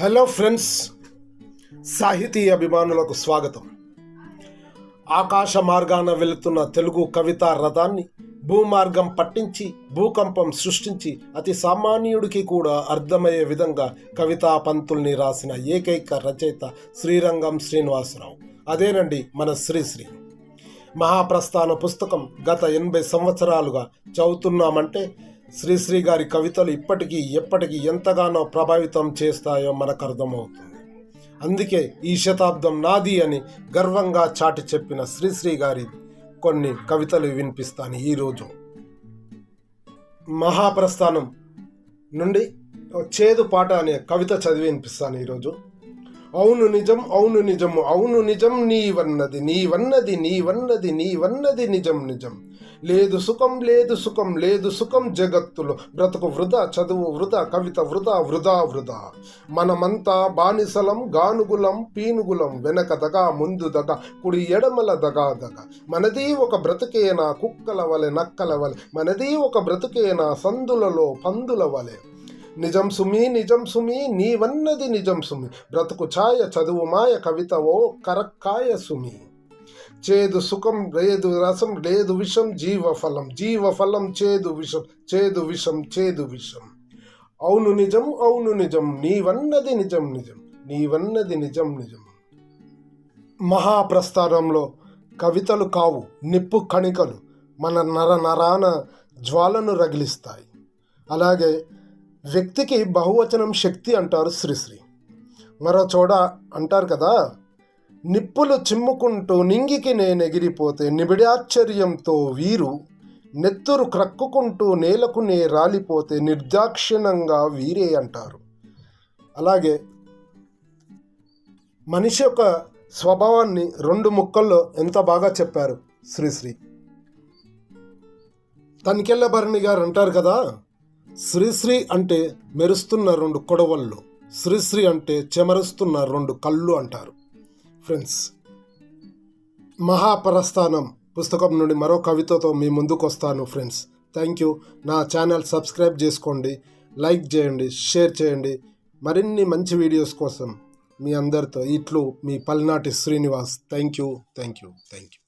Hello friends సాహితీ అభిమానులకు స్వాగతం. ఆకాశ మార్గాన వెళుతున్న తెలుగు కవితా రథాన్ని భూమార్గం పట్టించి భూకంపం సృష్టించి అతి సామాన్యుడికి కూడా అర్థమయ్యే విధంగా కవితా పంతుల్ని రాసిన ఏకైక రచయిత శ్రీరంగం శ్రీనివాసరావు. అదేనండి మన శ్రీశ్రీ. మహాప్రస్థాన పుస్తకం గత ఎనభై సంవత్సరాలుగా చదువుతున్నామంటే శ్రీశ్రీ గారి కవితలు ఇప్పటికీ ఎప్పటికీ ఎంతగానో ప్రభావితం చేస్తాయో మనకు అర్థమవుతుంది. అందుకే ఈ శతాబ్దం నాది అని గర్వంగా చాటి చెప్పిన శ్రీశ్రీ గారి కొన్ని కవితలు వినిపిస్తాను ఈరోజు మహాప్రస్థానం నుండి చేదు పాట అనే కవిత చదివి వినిపిస్తాను ఈరోజు అవును నిజం అవును నిజము అవును నిజం నీవన్నది నీవన్నది నీవన్నది నీవన్నది నిజం నిజం. లేదు సుఖం లేదు సుఖం లేదు సుఖం జగత్తులో. బ్రతుకు వృధా చదువు వృధా కవిత వృధా వృధా వృధా. మనమంతా బానిసలం గానుగులం పీనుగులం వెనక దగా ముందు దగ కుడి ఎడమల దగా దగ. మనది ఒక బ్రతుకేనా కుక్కల వలె నక్కల వలె. మనది ఒక బ్రతుకేనా సందులలో పందుల వలె. నిజం సుమి నిజం సుమి నీవన్నది నిజం సుమి. బ్రతుకు ఛాయ చదువు మాయ కవిత ఓ కరక్కాయ సుమి. చేదు సుఖం లేదు రసం లేదు విషం జీవఫలం జీవఫలం చేదు విషం చేదు విషం చేదు విషం. అవును నిజం అవును నిజం నీవన్నది నిజం నిజం నీవన్నది నిజం నిజం. మహాప్రస్థానంలో కవితలు కావు నిప్పు కణికలు మన నర నరాన జ్వాలను రగిలిస్తాయి. అలాగే వ్యక్తికి బహువచనం శక్తి అంటారు శ్రీశ్రీ మరో చోడ అంటారు కదా నిప్పులు చిమ్ముకుంటూ నింగికి నేనెగిరిపోతే నిబిడాశ్చర్యంతో వీరు నెత్తురు క్రక్కుకుంటూ నేలకు నే రాలిపోతే నిర్దాక్షిణంగా వీరే అంటారు. అలాగే మనిషి యొక్క స్వభావాన్ని రెండు ముక్కల్లో ఎంత బాగా చెప్పారు శ్రీశ్రీ తనికెళ్ళ భరణి గారు అంటారు కదా శ్రీశ్రీ అంటే మెరుస్తున్న రెండు కొడవళ్ళు. శ్రీశ్రీ అంటే చెమరుస్తున్న రెండు కళ్ళు అంటారు. ఫ్రెండ్స్ మహాప్రస్థానం పుస్తకం నుండి మరో కవితతో మీ ముందుకు వస్తాను ఫ్రెండ్స్. Thank you. నా ఛానల్ సబ్స్క్రైబ్ చేసుకోండి లైక్ చేయండి షేర్ చేయండి. మరిన్ని మంచి వీడియోస్ కోసం మీ అందరితో ఇట్లు మీ Palnati Srinivas. Thank you thank you thank you.